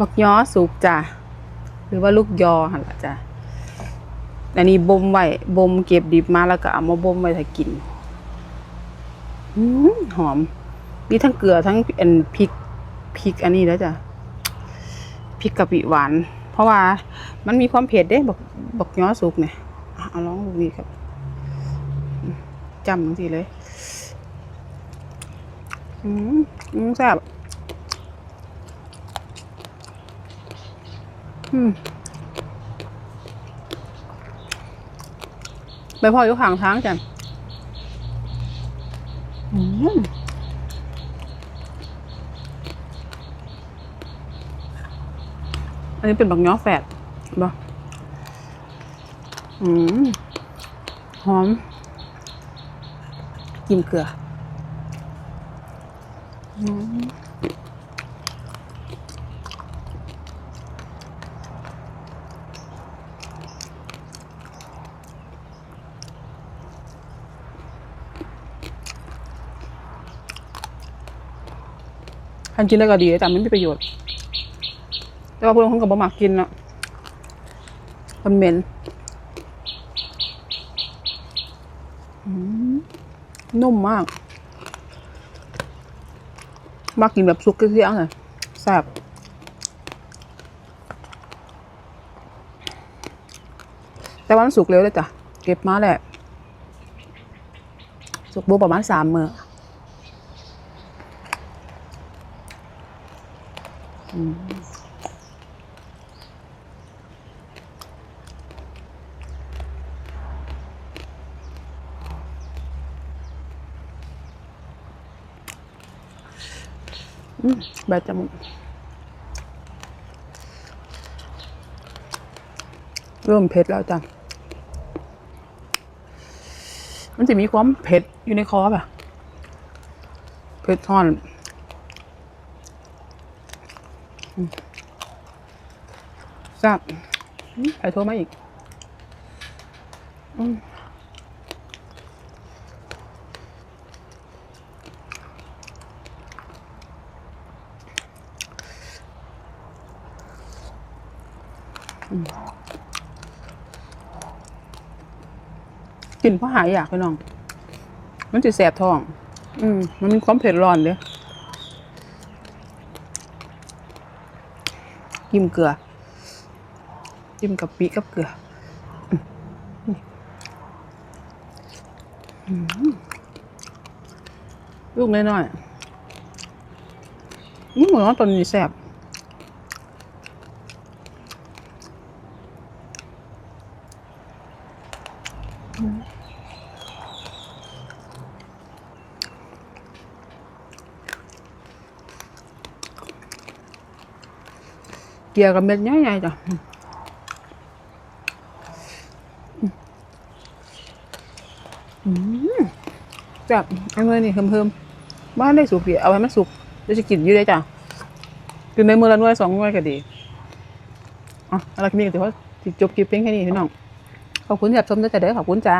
บักย้อสุกจ้ะหรือว่าลูกยอหั่นละจ้ะอันนี้บ่มไว้บ่มเก็บดิบมาแล้วก็เอามาบ่มไว้ถ้ากินหอม มีทั้งเกลือทั้งอันพริกพริกอันนี้แล้วจ้ะพริกกะปิหวาน เพราะว่า มันมีความเผ็ดเด้บักบักย้อสุกเนี่ยเอาลองดูนี่ครับจำจังซี่เลยอืมอืมแซ่บอืม ไปพออยู่ข้างทางจ้ะอืมอันนี้เป็นบักย้อแฝดบ่อืมหอม กินเกลือ ทันกินแล้วก็ดีแต่ไม่มีประโยชน์ แต่ว่าพวกคนกับบะหมักกินอะมันเหม็นนุ่มมาก มากกินแบบซุกเกี้ยวๆเลยแซ่บแต่วันสุกเร็วเลยจ้ะ เก็บมาแหละ สุกบูประมาณสามมือ อืมอืมใบจมูกเริ่มเผ็ดแล้วจ้ะมันจะมีความเผ็ดอยู่ในคอป่ะ เผ็ดทอน อืมแซ่บอืมใครโทรมาอีกอืมกินเพราะหายอยากไปน้อง มันจะแสบท้อง อืม มันมีความเผ็ดร้อนเด้ จิ้มเกลือ จิ้มกับปีกับเกลือลูกน้อยๆอืมเหมือนว่าตอนนี้แสบ เกลือกับเม็ดใหญ่ๆจ้ะอืมอืมแซ่บเอันนี้นี่เพิ่มๆบ้านได้สุกเดียวเอาไว้มันสุกเดี๋ยวจะกินอยู่ได้จ้ะกินในมือละน่วยสองน่วยก็ดีอะอะไรคลินี้ก็ถือว่าจบคลิปเพียงแค่นี้พี่น้องขอบคุณที่รับชมด้วยจ้ะเด้อขอบคุณจ้า